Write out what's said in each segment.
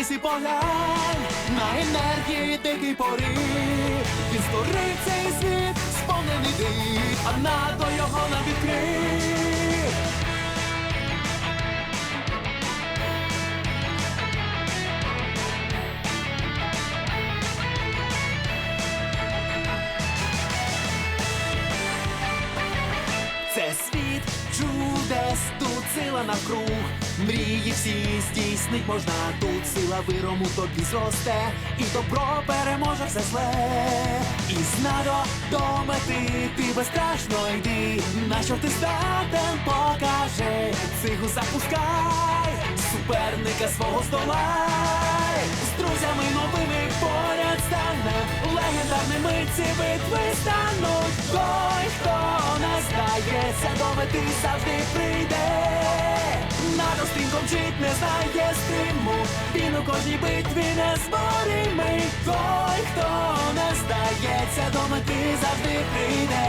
Зупинись і поглянь на енергії дикий порив. Він створив цей світ, сповнений див, а НАТО його нам відкрив. Це світ чудес, тут сила навкруг. Мрії всі здійснить можна тут. Сила вирому тобі зросте, і добро переможе все зле. І знадо до мети ти безстрашно йди. На що ти здатен, покажи. Цигу запускай, суперника свого здолай. З друзями новими поряд стане, легендарними ці битви стануть. Той, хто не здається, до мети завжди прийде. Надо стрімком мчить, не знає стриму. Він у кожній битві не незборимий. Той, хто не здається, до мети завжди прийде.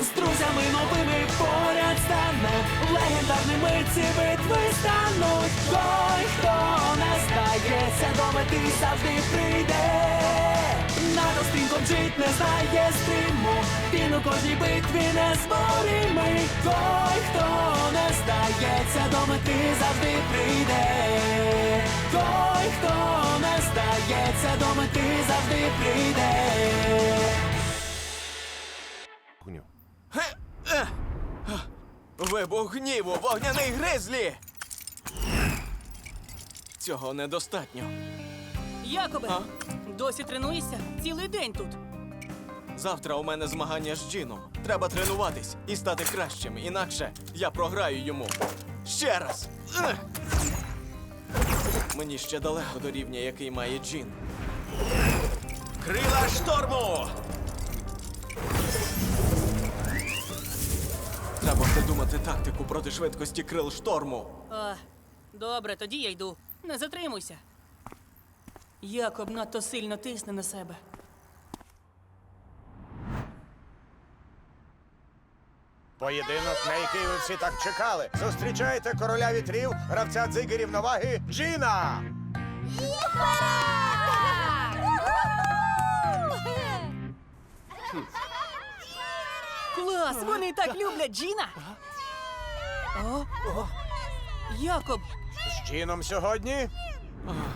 З друзями новими поряд стане Легендарними ці битви стануть Той, хто не здається, до мети завжди прийде Надо стрімком мчить, не знає стриму Він у кожній битві незборимий Той, хто не здається, до мети завжди прийде Той, хто не здається, до мети завжди прийде Гню. Вибух гніву, вогняний гризлі! Цього недостатньо. Якобе, А? досі тренуєшся? Цілий день тут. Завтра у мене змагання з Джином. Треба тренуватись і стати кращим, інакше я програю йому. Ще раз! Ех! Мені ще далеко до рівня, який має Джин. Крила шторму! Треба придумати тактику проти швидкості крил шторму. А, добре, тоді я йду. Не затримуйся. Якоб надто сильно тисне на себе. Поєдинок, на який ви всі так чекали. Зустрічайте короля вітрів, гравця дзиги рівноваги Джіна! Клас! Вони так люблять Джіна! О, Якоб, З Джіном сьогодні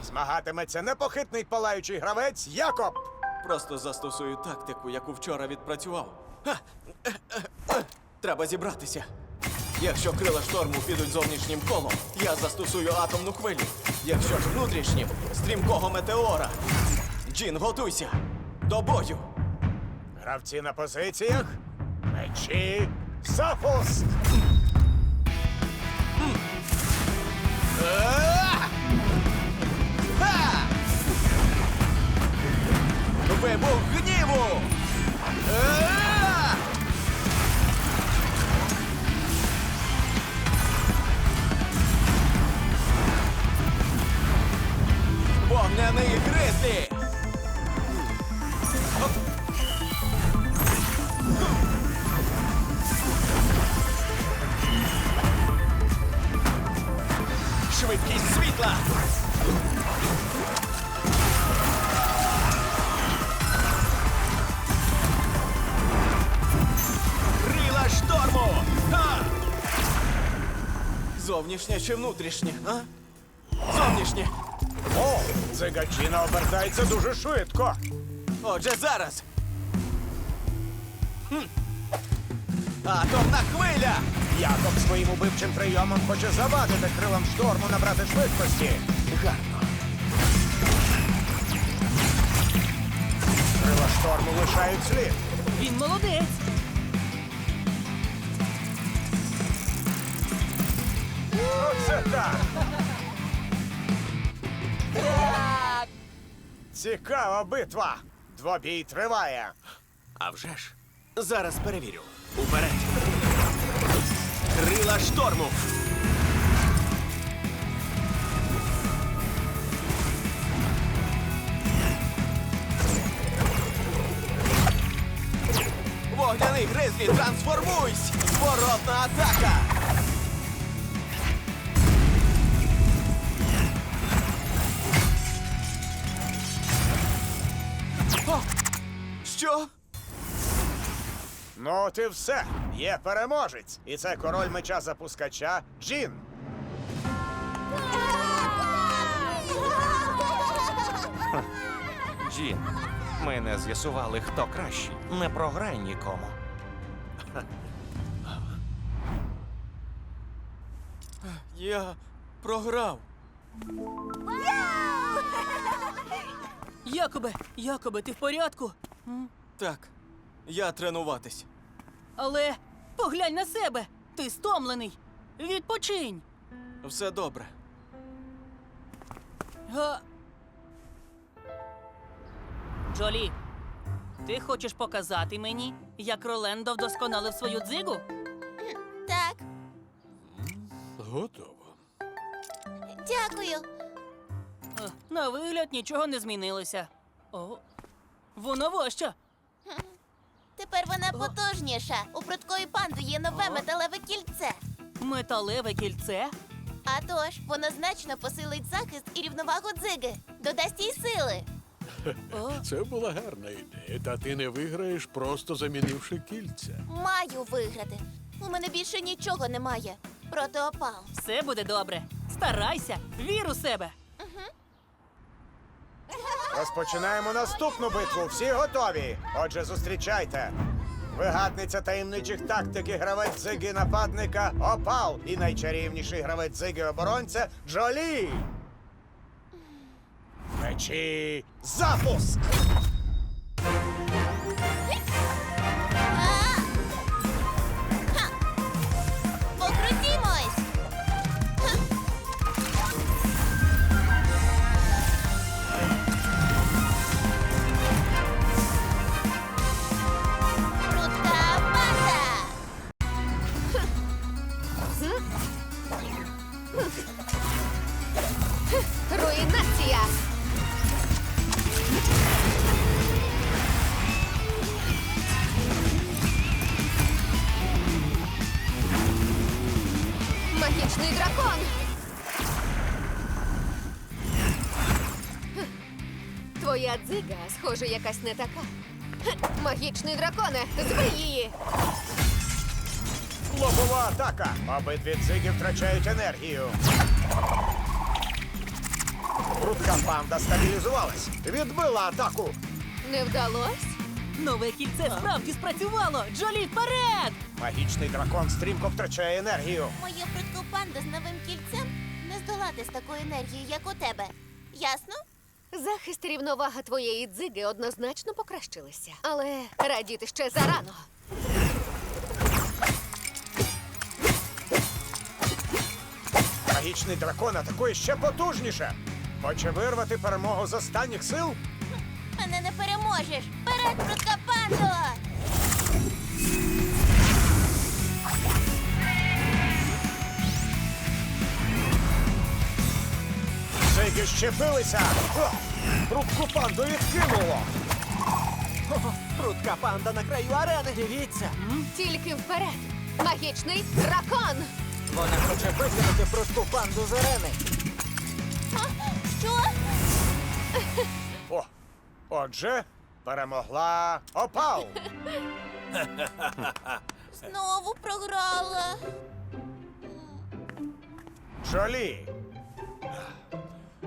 змагатиметься непохитний палаючий гравець Якоб. Просто застосую тактику, яку вчора відпрацював. Ха! Е, е, е. Треба зібратися. Якщо крила шторму підуть зовнішнім колом, я застосую атомну хвилю. Якщо ж внутрішнім стрімкого метеора. Джін, готуйся! До бою! Гравці на позиціях. Мечі запуск! Вибух гніву! Е! Вогняний! Зовнішнє чи внутрішнє, а? Зовнішнє! О, дзига Джіна обертається дуже швидко. Отже, зараз. Хм. Атомна хвиля! Якоб своїм убивчим прийомом хоче завадити крилам шторму набрати швидкості. Гарно. Крила шторму лишають слід. він молодець. Оце так. Цікава битва. Двобій триває. А вже ж. Зараз перевірю. Уперед. Крила шторму! Вогняний гризлі, трансформуйсь! Зворотна атака! Ну, от і все. Є переможець. І це король меча запускача Джін. Джін, ми не з'ясували, хто кращий. Не програй нікому. Я програв. Якобе, Якобе, ти в порядку? Так, я тренуватись. Але поглянь на себе! Ти стомлений! Відпочинь! Все добре. Га... Джолі, ти хочеш показати мені, як Ролендо вдосконалив свою дзигу? Так, Готово. дякую. Е, На вигляд нічого не змінилося. О, воно важче. Тепер вона потужніша. У прудкої панди є нове металеве кільце. Металеве кільце. А тож, воно значно посилить захист і рівновагу дзиги. Додасть їй сили. Це була гарна ідея, та ти не виграєш, просто замінивши кільця. Маю виграти. У мене більше нічого немає. Проти опал. все буде добре. Старайся, вір у себе. Розпочинаємо наступну битву. Всі готові. Отже, зустрічайте. Вигадниця таємничих тактик і гравець зиги нападника Опал і найчарівніший гравець зиги оборонця Джолі. Мечі запуск! Руйнація! Магічний дракон! Твоя дзига, схоже, якась не така. Магічний драконе, збий її! Лобова атака. Обидві дзиги втрачають енергію. Прудка панда стабілізувалась. Відбила атаку. Не вдалось? Нове кільце справді спрацювало! Джолі, вперед! Магічний дракон стрімко втрачає енергію. Мою прудку панду з новим кільцем не здолати з такою енергією, як у тебе. Ясно? Захист і рівновага твоєї дзиги однозначно покращилися. Але радіти ще зарано. Магічний дракон атакує ще потужніше. Хоче вирвати перемогу з останніх сил. Мене не переможеш! Вперед, прудка пандо! Дзиги щепилися. О! Панду відкинуло. Прудка панда на краю арени. Дивіться. Тільки вперед! Магічний дракон! Вона хоче викинути прудку панду з арени. Що? О, отже, перемогла опал. Знову програла. Жолі.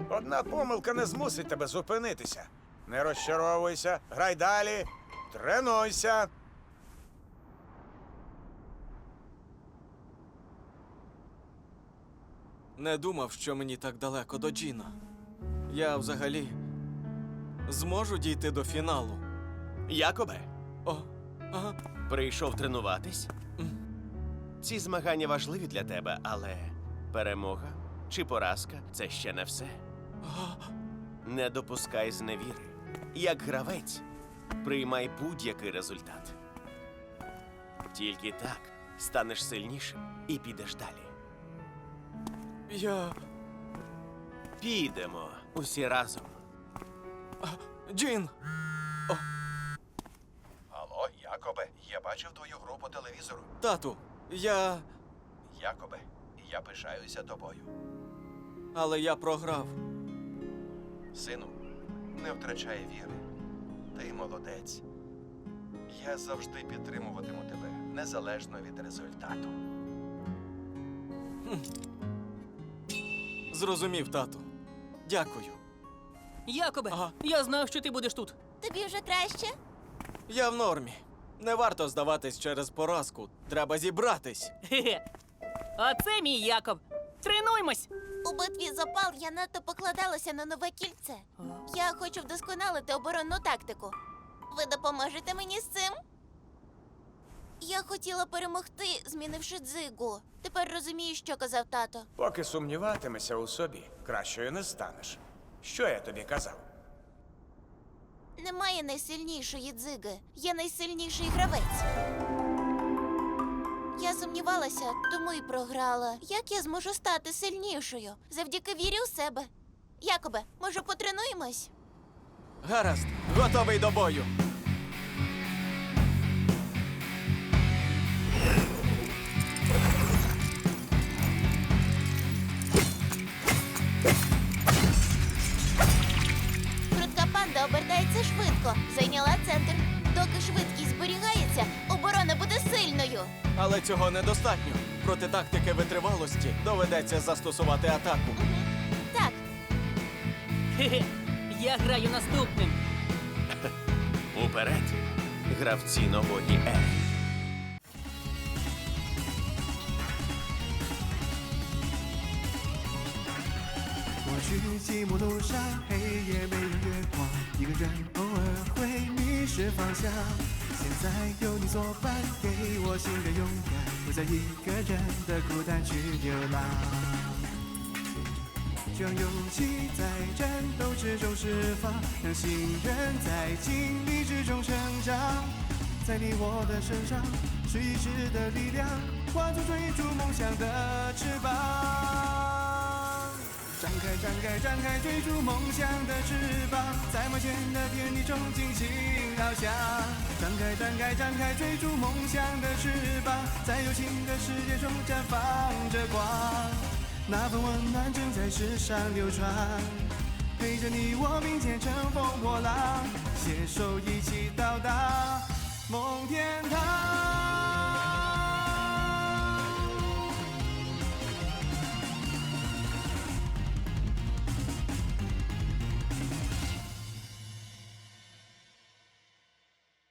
Одна помилка не змусить тебе зупинитися. Не розчаровуйся, грай далі, тренуйся. Не думав, що мені так далеко до Джіна. Я взагалі зможу дійти до фіналу. Якобе, О, ага. прийшов тренуватись. Ці змагання важливі для тебе, але перемога чи поразка це ще не все. Не допускай зневіри. Як гравець, приймай будь-який результат. Тільки так станеш сильнішим і підеш далі. Я. Підемо усі разом. Джін! Алло, Якобе, я бачив твою гру по телевізору. Тату, я. Якобе, я пишаюся тобою. Але я програв. Сину, не втрачай віри. Ти молодець. Я завжди підтримуватиму тебе, незалежно від результату. Зрозумів, тату. Дякую. Якобе, Ага. я знав, що ти будеш тут. Тобі вже краще? Я в нормі. Не варто здаватись через поразку. Треба зібратись. Хе-хе. Оце мій Якоб. Тренуймось! У битві з опал я надто покладалася на нове кільце. Я хочу вдосконалити оборонну тактику. Ви допоможете мені з цим? Я хотіла перемогти, змінивши дзигу. Тепер розумію, що казав тато. Поки сумніватимешся у собі, кращою не станеш. Що я тобі казав? Немає найсильнішої дзиги. Є найсильніший гравець. Я сумнівалася, тому і програла. Як я зможу стати сильнішою? Завдяки вірі у себе. Якобе, може, потренуємось? Гаразд, готовий до бою. Цього недостатньо. Проти тактики витривалості доведеться застосувати атаку. Так, Хе-хе. Я граю наступним. Уперед, гравці нової ери. 现在有你作伴，给我新的勇敢，不再一个人的孤单去流浪。就让勇气在战斗之中释放，让心人在经历之中成长。在你我的身上，是一致的力量，化作追逐梦想的翅膀。展开，展开，展开，追逐梦想的翅膀，在冒险的天地中尽情翱翔。展开展开展开追逐梦想的翅膀在有情的世界中绽放着光。那份温暖正在世上流传陪着你我并肩乘风破浪携手一起到达梦天堂。